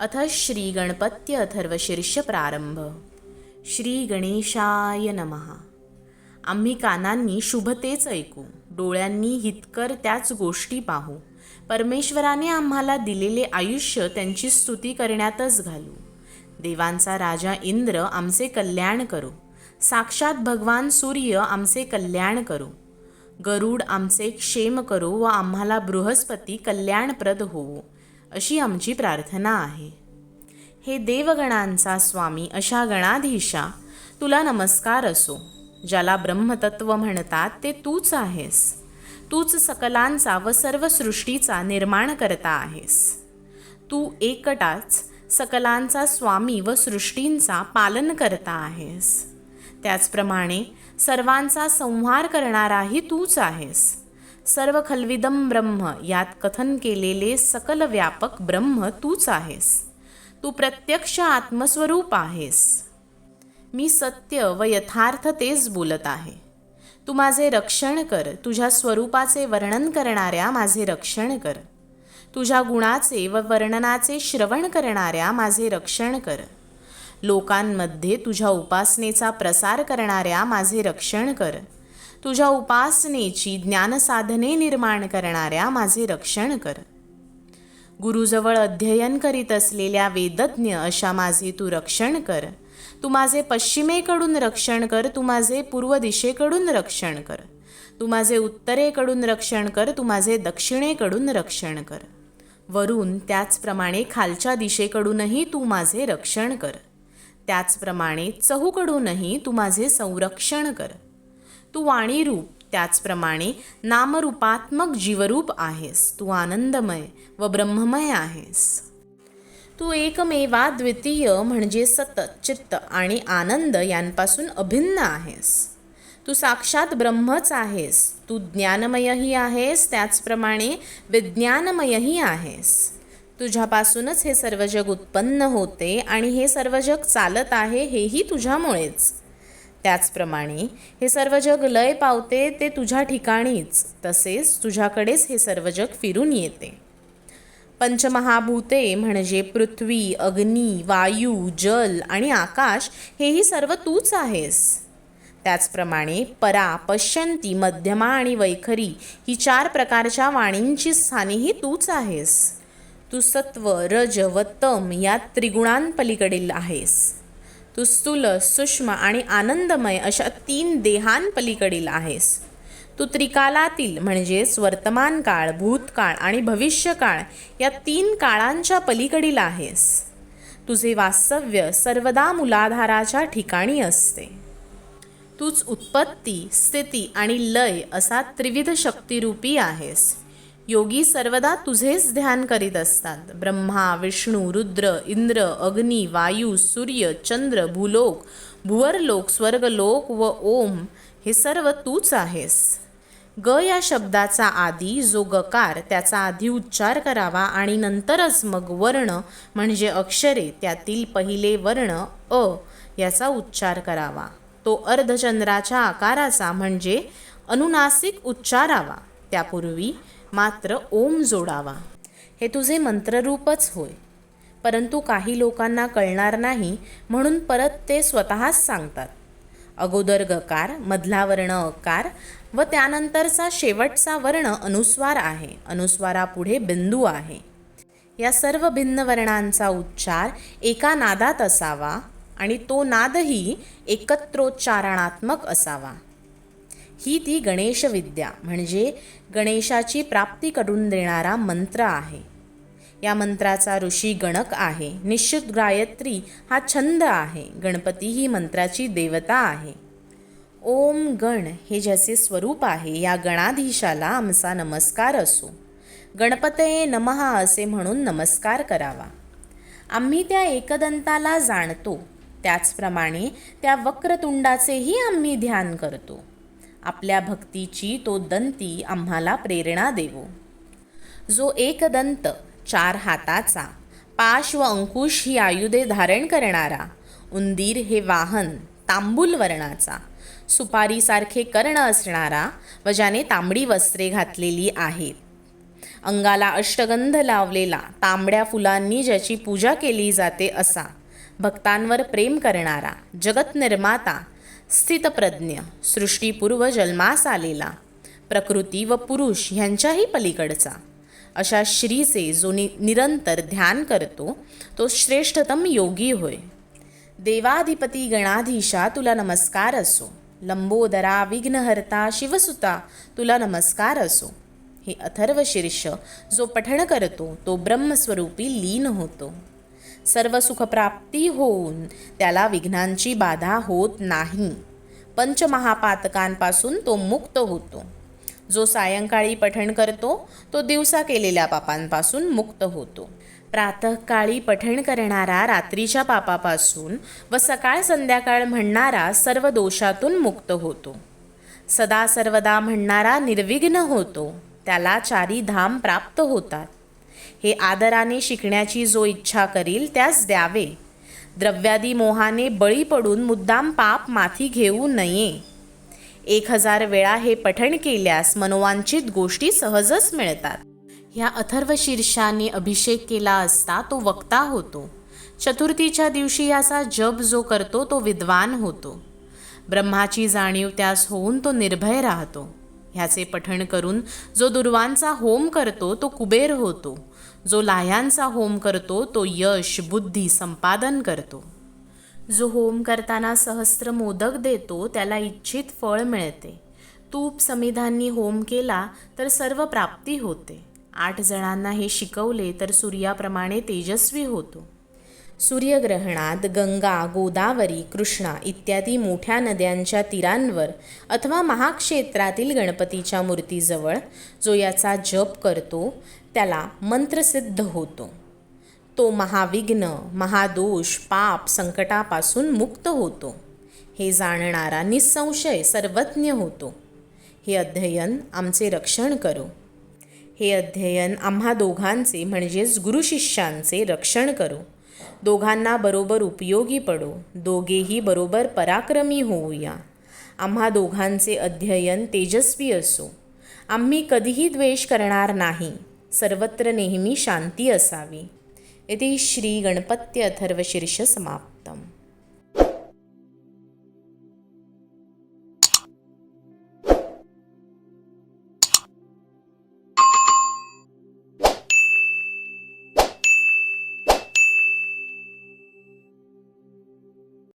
अथ श्री गणपत्य अथर्वशीर्ष प्रारंभ श्री गणेशाय नमः. आम्ही कानांनी शुभतेच ऐकू डोळ्यांनी हितकर त्याच गोष्टी पाहू. परमेश्वराने आम्हाला दिलेले आयुष्य त्यांची स्तुती करण्यातच घालू. देवांचा राजा इंद्र आमचे कल्याण करू. साक्षात भगवान सूर्य आमचे कल्याण करू. गरुड आमचे क्षेम करू व आम्हाला बृहस्पती कल्याणप्रद होवो अशी आमची प्रार्थना आहे. हे देवगणांचा स्वामी अशा गणाधीशा तुला नमस्कार असो ज्याला ब्रह्मतत्व म्हणतात ते तूच आहेस. तूच सकलांचा व सर्व सृष्टीचा निर्माण करता आहेस. तू एकटाच सकलांचा स्वामी व सृष्टींचा पालन करता आहेस. त्याचप्रमाणे सर्वांचा संहार करणाराही तूच आहेस. सर्व खलविदम ब्रह्म यात कथन केलेले सकल व्यापक ब्रह्म तूच आहेस. तू प्रत्यक्ष आत्मस्वरूप आहेस. मी सत्य व यथार्थ तेच बोलत आहे. तू माझे रक्षण कर तुझ्या स्वरूपाचे वर्णन करणाऱ्या माझे रक्षण कर. तुझ्या गुणाचे व वर्णनाचे श्रवण करणाऱ्या माझे रक्षण कर. लोकांमध्ये तुझ्या उपासनेचा प्रसार करणाऱ्या माझे रक्षण कर. तुझ्या उपासनेची ज्ञानसाधने निर्माण करणाऱ्या माझे रक्षण कर. गुरुजवळ अध्ययन करीत असलेल्या वेदज्ञ अशा माझे तू रक्षण कर. तू माझे पश्चिमेकडून रक्षण कर तू माझे पूर्व दिशेकडून रक्षण कर. तू माझे उत्तरेकडून रक्षण कर तू माझे दक्षिणेकडून रक्षण कर. वरून त्याचप्रमाणे खालच्या दिशेकडूनही तू माझे रक्षण कर. त्याचप्रमाणे चहूकडूनही तू माझे संरक्षण कर. तू वाणीरूप त्याचप्रमाणे नामरूपात्मक जीवरूप आहेस. तू आनंदमय व ब्रह्ममय आहेस. तू एकमेवा द्वितीय म्हणजे सतत चित्त आणि आनंद यांपासून अभिन्न आहेस. तू साक्षात ब्रह्मच आहेस. तू ज्ञानमयही आहेस त्याचप्रमाणे विज्ञानमयही आहेस. तुझ्यापासूनच हे सर्व जग उत्पन्न होते आणि हे सर्व जग चालत आहे हेही तुझ्यामुळेच. त्याचप्रमाणे हे सर्व जग लय पावते ते तुझ्या ठिकाणीच तसेच तुझ्याकडेच हे सर्व जग फिरून येते. पंचमहाभूते म्हणजे पृथ्वी अग्नी वायू जल आणि आकाश हेही सर्व तूच आहेस. त्याचप्रमाणे परा पश्यंती मध्यमा आणि वैखरी ही चार प्रकारच्या वाणींची स्थानेही तूच आहेस. तू सत्व रज व तम या त्रिगुणांपलीकडील आहेस. तू स्थूल सूक्ष्म आणि आनंदमय अशा तीन देहांपलीकडील आहेस. तू त्रिकालातील म्हणजेच वर्तमान काळ भूतकाळ आणि भविष्यकाळ या तीन काळांच्या पलीकडील आहेस. तुझे वास्तव्य सर्वदा मुलाधाराच्या ठिकाणी असते. तूच उत्पत्ती स्थिती आणि लय असा त्रिविध शक्तिरूपी आहेस. योगी सर्वदा तुझेच ध्यान करीत असतात. ब्रह्मा विष्णू रुद्र इंद्र अग्नी वायू सूर्य चंद्र भूलोक भुवरलोक स्वर्गलोक व ओम हे सर्व तूच आहेस. ग या शब्दाचा आधी जो गकार त्याचा आधी उच्चार करावा आणि नंतरच मग वर्ण म्हणजे अक्षरे त्यातील पहिले वर्ण अ याचा उच्चार करावा. तो अर्धचंद्राच्या आकाराचा म्हणजे अनुनासिक उच्चारावा. त्यापूर्वी मात्र ओम जोडावा. हे तुझे मंत्ररूपच होय. परंतु काही लोकांना कळणार नाही म्हणून परत ते स्वतःच सांगतात. अगोदर गकार मधला वर्ण अकार व त्यानंतरचा शेवटचा वर्ण अनुस्वार आहे. अनुस्वारापुढे बिंदू आहे. या सर्व भिन्न वर्णांचा उच्चार एका नादात असावा आणि तो नादही एकत्रोच्चारणात्मक असावा. ही ती गणेशविद्या म्हणजे गणेशाची प्राप्ती करून देणारा मंत्र आहे. या मंत्राचा ऋषी गणक आहे. निश्चित गायत्री हा छंद आहे. गणपती ही मंत्राची देवता आहे. ओम गण हे ज्याचे स्वरूप आहे या गणाधीशाला आमचा नमस्कार असो. गणपतये नमहा असे म्हणून नमस्कार करावा. आम्ही त्या एकदंताला जाणतो. त्याचप्रमाणे त्या वक्रतुंडाचेही आम्ही ध्यान करतो. आपल्या भक्तीची तो दंती आम्हाला प्रेरणा देवो. जो एकदंत चार हाताचा पाश व अंकुश ही आयुधे धारण करणारा उंदीर हे वाहन तांबूल वर्णाचा सुपारीसारखे कर्ण असणारा व ज्याने तांबडी वस्त्रे घातलेली आहेत. अंगाला अष्टगंध लावलेला तांबड्या फुलांनी ज्याची पूजा केली जाते असा भक्तांवर प्रेम करणारा जगत निर्माता स्थितप्रज्ञ सृष्टीपूर्व जन्मास आलेला प्रकृती व पुरुष ह्यांच्याही पलीकडचा. अशा श्रीचे जो नि निरंतर ध्यान करतो तो श्रेष्ठतम योगी होय. देवाधिपती गणाधीशा तुला नमस्कार असो. लंबोदरा विघ्नहर्ता शिवसुता तुला नमस्कार असो. हे अथर्व शीर्ष जो पठण करतो तो ब्रह्मस्वरूपी लीन होतो. सर्व सुखप्राप्ती होऊन त्याला विघ्नांची बाधा होत नाही. पंचमहापातकांपासून तो मुक्त होतो. जो सायंकाळी पठण करतो तो दिवसा केलेल्या पापांपासून मुक्त होतो. प्रातःकाळी पठण करणारा रात्रीच्या पापापासून व सकाळ संध्याकाळ म्हणणारा सर्व दोषातून मुक्त होतो. सदा सर्वदा म्हणणारा निर्विघ्न होतो. त्याला चारी धाम प्राप्त होतात. हे आदराने शिकण्याची जो इच्छा करील त्यास द्यावे. द्रव्यादी मोहाने बळी पडून मुद्दाम पाप माथी घेऊ नये. एक हजार वेळा हे पठण केल्यास मनोवांचित गोष्टी सहजच मिळतात. ह्या अथर्व शीर्षाने अभिषेक केला असता तो वक्ता होतो. चतुर्थीच्या दिवशी याचा जप जो करतो तो विद्वान होतो. ब्रह्माची जाणीव त्यास होऊन तो निर्भय राहतो. ह्याचे पठण करून जो दुर्वांचा होम करतो तो कुबेर होतो. जो लाह्यांचा होम करतो तो यश बुद्धी संपादन करतो. जो होम करताना सहस्त्र मोदक देतो त्याला इच्छित फळ मिळते. तूप समिधांनी होम केला तर सर्व प्राप्ती होते. आठ जणांना हे शिकवले तर सूर्याप्रमाणे तेजस्वी होतो. सूर्यग्रहणात गंगा गोदावरी कृष्णा इत्यादी मोठ्या नद्यांच्या तीरांवर अथवा महाक्षेत्रातील गणपतीच्या मूर्तीजवळ जो याचा जप करतो त्याला मंत्रसिद्ध होतो. तो महाविघ्न महादोष पाप संकटापासून मुक्त होतो. हे जाणणारा निसंशय सर्वज्ञ होतो. हे अध्ययन आमचे रक्षण करो. हे अध्ययन आम्हा दोघांचे म्हणजेच गुरुशिष्यांचे रक्षण करो. दोघांना बरोबर उपयोगी पडो. दोघेही बरोबर पराक्रमी होऊया. आम्हा दोघांचे अध्ययन तेजस्वी असो. आम्ही कधीही द्वेष करणार नाही. सर्वत्र नेहमी शांती असावी. इति श्री गणपत्य अथर्वशीर्ष समाप्तम.